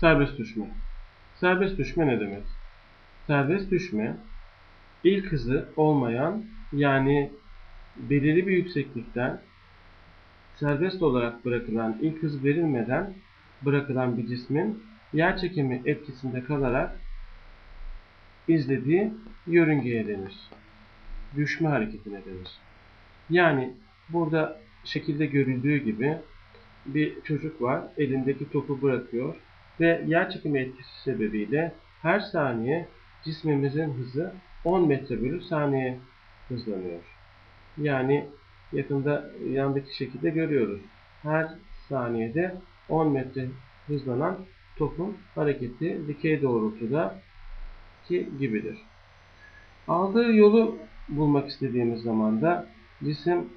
Serbest düşme. Serbest düşme ne demek? Serbest düşme ilk hızı olmayan yani belirli bir yükseklikten serbest olarak bırakılan ilk hız verilmeden bırakılan bir cismin yer çekimi etkisinde kalarak izlediği yörüngeye denir. Düşme hareketine denir. Yani burada şekilde görüldüğü gibi bir çocuk var. Elindeki topu bırakıyor ve yer çekimi etkisi sebebiyle her saniye cismimizin hızı 10 metre bölü saniye hızlanıyor. Yani yakında yandaki şekilde görüyoruz. Her saniyede 10 metre hızlanan topun hareketi dikey doğrultuda ki gibidir. Aldığı yolu bulmak istediğimiz zaman da cisim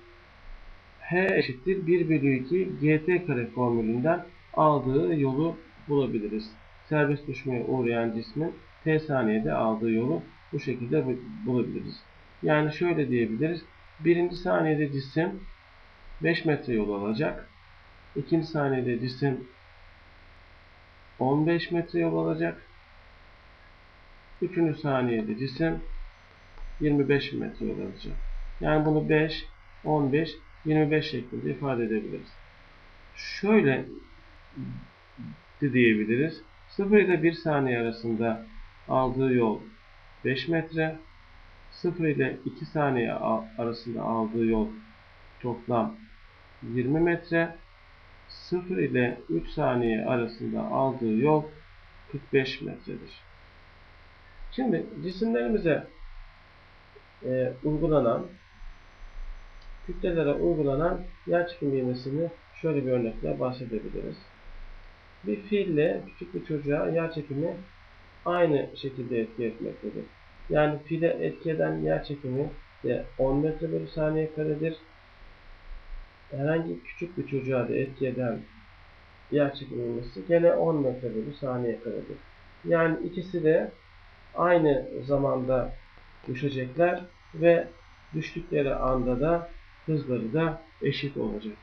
H eşittir 1 bölü 2 GT kare formülünden aldığı yolu bulabiliriz. Serbest düşmeye uğrayan cismin T saniyede aldığı yolu bu şekilde bulabiliriz. Yani şöyle diyebiliriz. Birinci saniyede cisim 5 metre yol alacak. İkinci saniyede cisim 15 metre yol alacak. Üçüncü saniyede cisim 25 metre yol alacak. Yani bunu 5, 15, 25 şeklinde ifade edebiliriz. Şöyle de diyebiliriz. 0 ile 1 saniye arasında aldığı yol 5 metre. 0 ile 2 saniye arasında aldığı yol toplam 20 metre. 0 ile 3 saniye arasında aldığı yol 45 metredir. Şimdi cisimlerimize e, uygulanan kütlelere uygulanan yerçekim ivmesini şöyle bir örnekle bahsedebiliriz. Bir fiille küçük bir çocuğa yerçekimi aynı şekilde etki etmektedir. Yani file etki eden yerçekimi de 10 metre bölü saniye karedir. Herhangi küçük bir çocuğa da etki eden yerçekim ivmesi gene 10 metre bölü saniye karedir. Yani ikisi de aynı zamanda düşecekler ve düştükleri anda da hızları da eşit olacak.